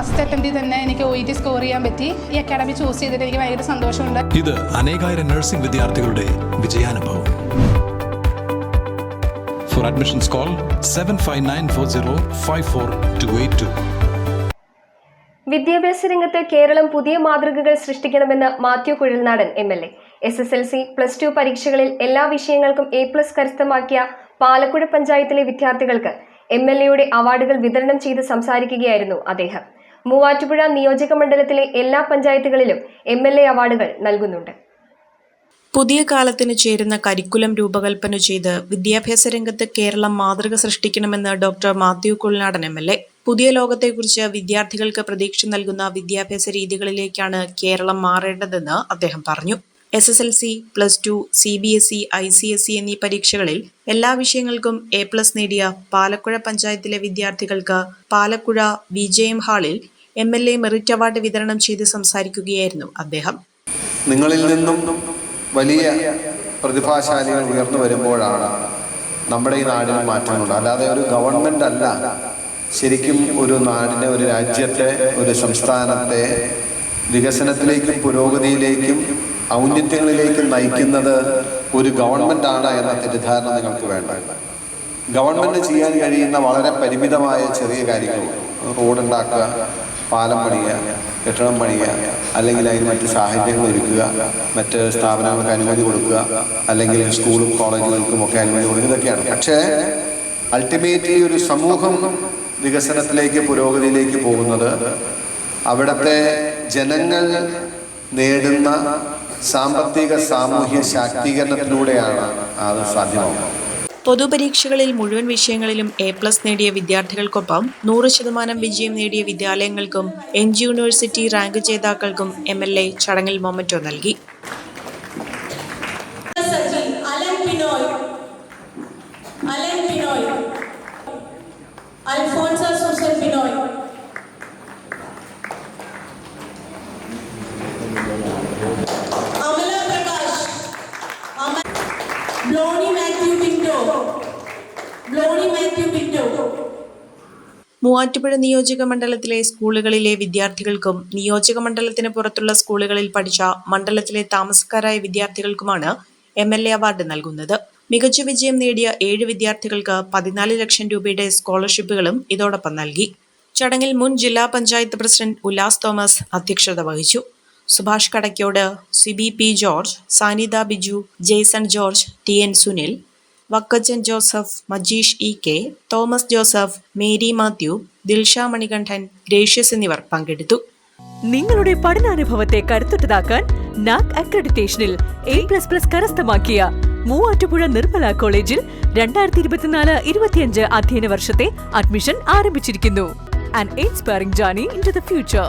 First അറ്റംപ്റ്റിൽ തന്നെ എനിക്ക് O E T score ചെയ്യാൻ പറ്റി. ഈ അക്കാഡമി ചൂസ് ചെയ്തിട്ട് എനിക്ക് ഭയങ്കര സന്തോഷമുണ്ട്. ഇത് അനേകായിരം നഴ്സിംഗ് വിദ്യാർത്ഥികളുടെ വിജയാനുഭവം. For admissions call seven five nine four zero five four two eight two വിദ്യാഭ്യാസ രംഗത്ത് കേരളം പുതിയ മാതൃകകൾ സൃഷ്ടിക്കണമെന്ന് Mathew Kuzhalnadan M L A. S S L C plus two പരീക്ഷകളിൽ എല്ലാ വിഷയങ്ങൾക്കും എ പ്ലസ് കരസ്ഥമാക്കിയ പാലക്കുഴ പഞ്ചായത്തിലെ വിദ്യാർത്ഥികൾക്ക് എം എൽ എയുടെ അവാർഡുകൾ വിതരണം ചെയ്ത് സംസാരിക്കുകയായിരുന്നു അദ്ദേഹം. മൂവാറ്റുപുഴ നിയോജക മണ്ഡലത്തിലെ എല്ലാ പഞ്ചായത്തുകളിലും എം അവാർഡുകൾ നൽകുന്നുണ്ട്. പുതിയ കാലത്തിന് ചേരുന്ന കരിക്കുലം രൂപകൽപ്പന ചെയ്ത് വിദ്യാഭ്യാസ രംഗത്ത് കേരളം മാതൃക സൃഷ്ടിക്കണമെന്ന് doctor Mathew Kuzhalnadan M L A. പുതിയ ലോകത്തെക്കുറിച്ച് വിദ്യാർത്ഥികൾക്ക് പ്രതീക്ഷ നൽകുന്ന വിദ്യാഭ്യാസ രീതികളിലേക്കാണ് കേരളം മാറേണ്ടതെന്ന് അദ്ദേഹം പറഞ്ഞു. S S L C plus two C B S E I C S E എന്നീ പരീക്ഷകളിൽ എല്ലാ വിഷയങ്ങൾക്കും എ പ്ലസ് നേടിയ പാലക്കുഴ പഞ്ചായത്തിലെ വിദ്യാർത്ഥികൾക്ക് പാലക്കുഴ വി ജെ എം ഹാളിൽ M L A merit award വിതരണം ചെയ്ത് സംസാരിക്കുകയായിരുന്നു അദ്ദേഹം. നിങ്ങളിൽ നിന്നും വലിയ പ്രതിഭാശാലികൾ ഉയർന്നു വരുമ്പോഴാണ് നമ്മുടെ ഈ നാടിന് മാറ്റങ്ങളുണ്ട് അല്ലാതെ ഒരു ഗവൺമെന്റ് അല്ല. ശരിക്കും ഒരു നാടിനെ ഒരു രാജ്യത്തെ ഒരു സംസ്ഥാനത്തെ വികസനത്തിലേക്കും പുരോഗതിയിലേക്കും ഔന്നത്യങ്ങളിലേക്കും നയിക്കുന്നത് ഒരു ഗവൺമെന്റാണ് എന്ന തെറ്റിദ്ധാരണ നിങ്ങൾക്ക് വേണ്ട. ഗവൺമെന്റ് ചെയ്യാൻ കഴിയുന്ന വളരെ പരിമിതമായ ചെറിയ കാര്യങ്ങളുണ്ട് റോഡ് ഉണ്ടാക്കുക പാലം പണിയുക കെട്ടിടം പണിയുക അല്ലെങ്കിൽ അതിന് മറ്റ് സാഹചര്യങ്ങൾ ഒരുക്കുക മറ്റ് സ്ഥാപനങ്ങൾക്ക് അനുമതി കൊടുക്കുക അല്ലെങ്കിൽ സ്കൂളും കോളേജുകൾക്കും ഒക്കെ അനുമതി കൊടുക്കുക ഇതൊക്കെയാണ്. പക്ഷേ അൾട്ടിമേറ്റ്ലി ഒരു സമൂഹം വികസനത്തിലേക്ക് പുരോഗതിയിലേക്ക് പോകുന്നത് അവിടുത്തെ ജനങ്ങൾ നേടുന്ന സാമ്പത്തിക സാമൂഹ്യ ശാക്തീകരണത്തിലൂടെയാണ് അത് സാധ്യമാകുന്നത് പൊതുപരീക്ഷകളിൽ മുഴുവൻ വിഷയങ്ങളിലും എ പ്ലസ് നേടിയ വിദ്യാർത്ഥികൾക്കൊപ്പം നൂറ് ശതമാനം വിജയം നേടിയ വിദ്യാലയങ്ങൾക്കും എൻ ജി യൂണിവേഴ്സിറ്റി റാങ്ക് ജേതാക്കൾക്കും എം എൽ എ ചടങ്ങിൽ മൊമറ്റോ നൽകി. സജി അലൻ പിനോയ്. അലൻ പിനോയ്. അൽഫോൺസ ബ്ലോണി മാത്യു ബ്ലോണി മാത്യു മൂവാറ്റുപുഴ നിയോജക മണ്ഡലത്തിലെ സ്കൂളുകളിലെ വിദ്യാർത്ഥികൾക്കും നിയോജക മണ്ഡലത്തിന് പുറത്തുള്ള സ്കൂളുകളിൽ പഠിച്ച മണ്ഡലത്തിലെ താമസക്കാരായ വിദ്യാർത്ഥികൾക്കുമാണ് എം എൽ എ അവാർഡ് നൽകുന്നത്. മികച്ച വിജയം നേടിയ ഏഴ് വിദ്യാർത്ഥികൾക്ക് പതിനാല് ലക്ഷം രൂപയുടെ സ്കോളർഷിപ്പുകളും ഇതോടൊപ്പം നൽകി. ചടങ്ങിൽ മുൻ ജില്ലാ പഞ്ചായത്ത് പ്രസിഡന്റ് ഉല്ലാസ് തോമസ് അധ്യക്ഷത വഹിച്ചു. Subhash Kadakkode Siby P George Sanitha Biju Jaison George T N Sunil Vakkachan Joseph Majeesh E K Thomas Joseph Mary Mathew Dilsha Manikandan Gracious എന്നിവർ പങ്കെടുത്തു. നിങ്ങളുടെ പഠനാനുഭവത്തെ കരുത്തുറ്റതാക്കാൻ നാക് അക്രഡിറ്റേഷനിൽ എ പ്ലസ് പ്ലസ് കരസ്ഥമാക്കിയ മൂവാറ്റുപുഴ നിർമ്മല കോളേജിൽ രണ്ടായിരത്തി ഇരുപത്തിനാല് ഇരുപത്തിയഞ്ച് അധ്യയന വർഷത്തെ അഡ്മിഷൻ ആരംഭിച്ചിരിക്കുന്നു. And inspiring journey into the future